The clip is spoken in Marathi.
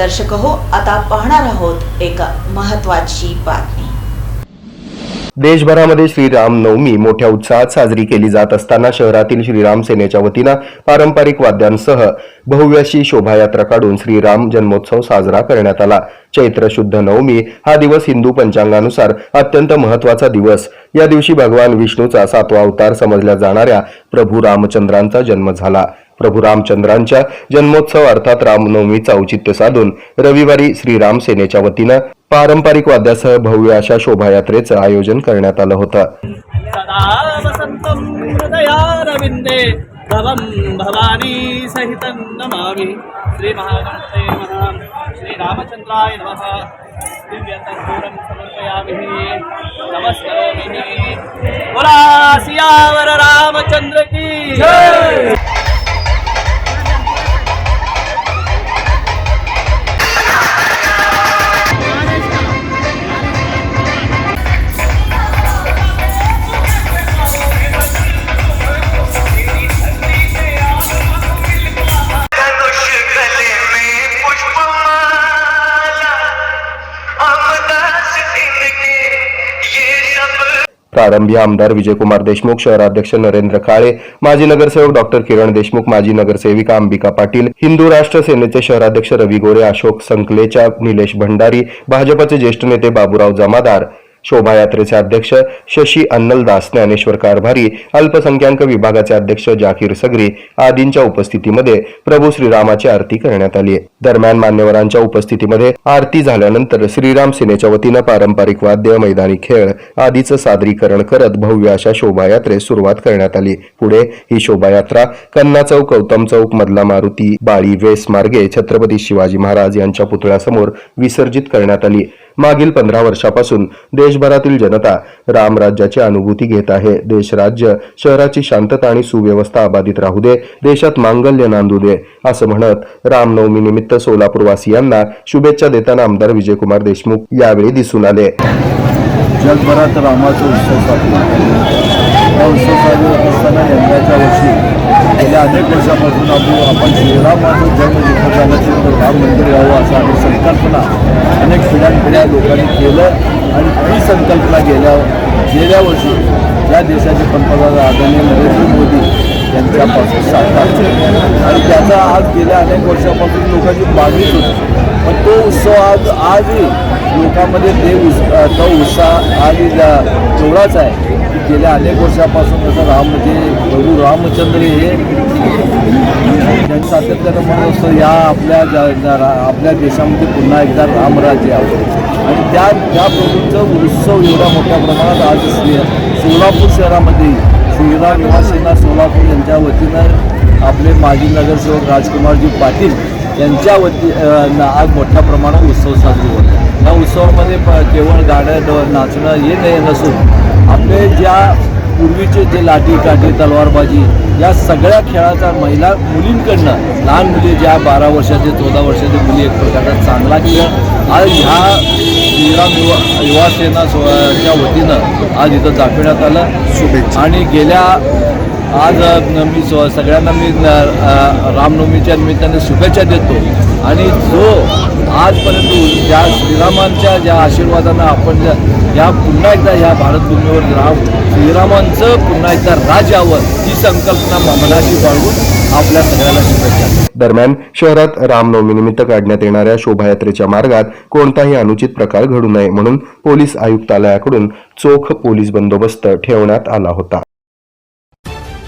दर्शक हो. आता पाहणार आहोत एक महत्वाची बातमी. देशभरामध्ये श्रीराम नवमी मोठ्या उत्साहात साजरी केली जात असताना शहरातील श्रीराम सेनेच्या वतीनं पारंपरिक वाद्यांसह भव्य अशी शोभायात्रा काढून श्रीराम जन्मोत्सव साजरा करण्यात आला. चैत्र शुद्ध नवमी हा दिवस हिंदू पंचांगानुसार अत्यंत महत्त्वाचा दिवस. या दिवशी भगवान विष्णूचा सातवा अवतार समजल्या जाणाऱ्या प्रभू रामचंद्रांचा जन्म झाला. प्रभू रामचंद्रांच्या जन्मोत्सव अर्थात रामनवमीचा औचित्य साधून रविवारी श्रीराम सेनेच्या वतीनं पारंपरिक वाद्यासह भव्य अशा शोभायात्रेचं आयोजन करण्यात आलं होतं. भवं भवानी सहितं नमामि. श्रीमहागणपते नमः. श्रीरामचन्द्राय नमः. समर्पयामि. बोला सियावर रामचंद्र की प्रारंभी आमदार विजयकुमार देशमुख शहराध्यक्ष नरेंद्र काळे माजी नगरसेवक डॉक्टर किरण देशमुख माजी नगरसेविका अंबिका पाटील हिंदू राष्ट्र सेनेचे शहराध्यक्ष रवी गोरे अशोक संकलेच्या निलेश भंडारी भाजपचे ज्येष्ठ नेते बाबूराव जमादार शोभायात्रेचे अध्यक्ष शशी अन्नलदास ज्ञानेश्वर कारभारी अल्पसंख्याक विभागाचे अध्यक्ष जाकीर सगरी आदींच्या उपस्थितीमध्ये प्रभू श्रीरामाची आरती करण्यात आली दरम्यान मान्यवरांच्या उपस्थितीमध्ये आरती झाल्यानंतर श्रीराम सेनेच्या वतीनं पारंपरिक वाद्य मैदानी खेळ आदीचं सादरीकरण करत भव्य अशा शोभायात्रेस सुरुवात करण्यात आली. पुढे ही शोभायात्रा कन्ना चौक गौतम चौक मधला मारुती बाळी वेस मार्गे छत्रपती शिवाजी महाराज यांच्या पुतळ्यासमोर विसर्जित करण्यात आली. मागील पंधरा वर्षापासून देशभरातील जनता रामराज्याची अनुभूती घेत आहे. देश राज्य शहराची शांतता आणि सुव्यवस्था अबाधित राहू दे देशात मांगल्य नांदू दे असं म्हणत रामनवमी निमित्त सोलापूरवासियांना शुभेच्छा देताना आमदार विजयकुमार देशमुख यावेळी दिसून आले. जगभरात रामाचा उत्सव साजरा उत्सव साजरा होत असताना यंदाच्या वर्षी गेल्या अनेक वर्षापासून आपण आपण श्रीरामाचं जन्म जिथं झालं तिथं राम मंदिर यावं असं आम्ही संकल्पना अनेक पिढ्यानपिढ्या लोकांनी केलं. आणि ती संकल्पना गेल्या गेल्या वर्षी या देशाचे पंतप्रधान आदरणीय नरेंद्र मोदी यांच्यापासून साकार झाला. आणि त्याचा आज गेल्या अनेक वर्षापासून लोकांची मागणीच होती पण तो उत्सव आज आजही लोकांमध्ये ते उस तो उत्साह आणि ज- तेवढाच आहे. गेल्या अनेक वर्षापासून जसं राम म्हणजे प्रभू रामचंद्र हे त्यांनी सातत्यानं म्हणत असतं या आपल्या रा- आपल्या देशामध्ये पुन्हा एकदा रामराज्य यावं. आणि त्या त्या प्रभूंचं उत्सव एवढ्या मोठ्या प्रमाणात आज सोलापूर शहरामध्ये श्रीराम निवासींना सोलापूर यांच्या वतीनं आपले माजी नगरसेवक राजकुमारजी पाटील यांच्या वती आज मोठ्या प्रमाणात उत्सव साजरे होतो या उत्सवामध्ये प- केवळ गाणं ड- नाचणं हे नाही नसून आपले ज्या पूर्वीचे जे लाठी काठी तलवारबाजी या सगळ्या खेळाचा महिला मुलींकडनं लहान मुली ज्या बारा वर्षाचे चौदा वर्षाचे मुली एक प्रकारचा चांगला खेळ आज ह्या श्रीराम युवा युवा सेना सो- च्या वतीनं आज इथं दाखवण्यात आलं. आणि गेल्या आज मी स- सगळ्यांना मी रामनवमीच्या निमित्ताने शुभेच्छा देतो. आणि जो आजपर्यंत ज्या श्रीरामांच्या ज्या आशीर्वादानं आपण या पुन्हा एकदा ह्या भारतभूमीवर राम श्रीरामांचं पुन्हा एकदा राज यावं ही संकल्पना मनाशी बाळगून आपल्या सगळ्याला शुभेच्छा दरम्यान शहरात रामनवमीनिमित्त काढण्यात येणाऱ्या शोभायात्रेच्या मार्गात कोणताही अनुचित प्रकार घडू नये म्हणून पोलीस आयुक्तालयाकडून चोख पोलीस बंदोबस्त ठेवण्यात आला होता.